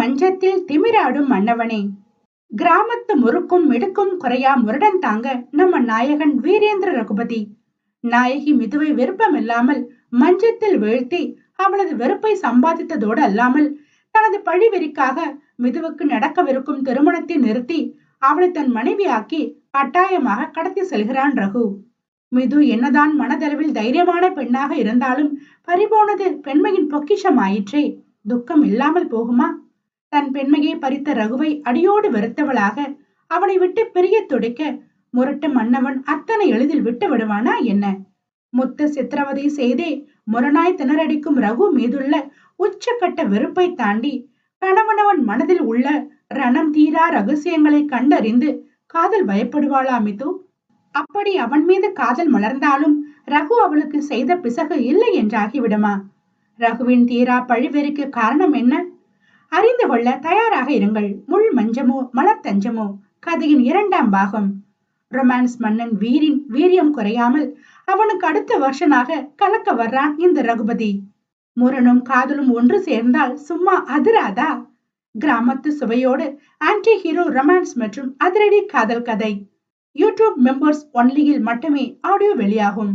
மஞ்சத்தில் திமிராடும் மன்னவனே. கிராமத்து முறுக்கும் மிடுக்கும் குறையா முரடன் தாங்க நம்ம நாயகன் வீரேந்திர ரகுபதி. நாயகி மிதுவை விருப்பம் இல்லாமல் மஞ்சத்தில் வீழ்த்தி அவளது வெறுப்பை சம்பாதித்ததோடு அல்லாமல் தனது பழிவெறிக்காக மிதுவுக்கு நடக்கவிருக்கும் திருமணத்தை நிறுத்தி அவளை தன் மனைவியாக்கி கட்டாயமாக கடத்தி செல்கிறான் ரகு. மிது என்னதான் மனதளவில் தைரியமான பெண்ணாக இருந்தாலும் பறிபோனது பெண்மையின் பொக்கிஷமாயிற்றே. துக்கம் இல்லாமல் போகுமா? தன் பெண்மையை பறித்த ரகுவை அடியோடு வெறுத்தவளாக அவனை விட்டு பிரிய துடைக்க முரட்டு மன்னவன் அத்தனை எளிதில் விட்டு விடுவானா என்ன? முத்து சித்திரவதை செய்தே முரணாய் திணறடிக்கும் ரகு மீதுள்ள உச்சக்கட்ட வெறுப்பை தாண்டி கணவனவன் மனதில் உள்ள ரணம் தீரா ரகசியங்களை கண்டறிந்து காதல் பயப்படுவாளா மிது அப்படி அவன் மீது காதல் மலர்ந்தாலும் ரகு அவளுக்கு செய்த பிசகு இல்லை என்றாகிவிடுமா? ரகுவின் தீரா பழிவெறிக்கு காரணம் என்ன? அறிந்து கொள்ள தயாராக இருங்கள். முள் மஞ்சமோ மலர் தஞ்சமோ கதையின் இரண்டாம் பாகம். ரொமான்ஸ் மன்னன் வீரின் வீரியம் குறையாமல் அவனுக்கு அடுத்த வருஷனாக கலக்க வர்றான் இந்த ரகுபதி. முரணும் காதலும் ஒன்று சேர்ந்தால் சும்மா அதிராதா? கிராமத்து சுவையோடு ஆன்டி ஹீரோ ரொமான்ஸ் மற்றும் அதிரடி காதல் கதை. யூடியூப் மெம்பர்ஸ் ஒன்லியில் மட்டுமே ஆடியோ வெளியாகும்.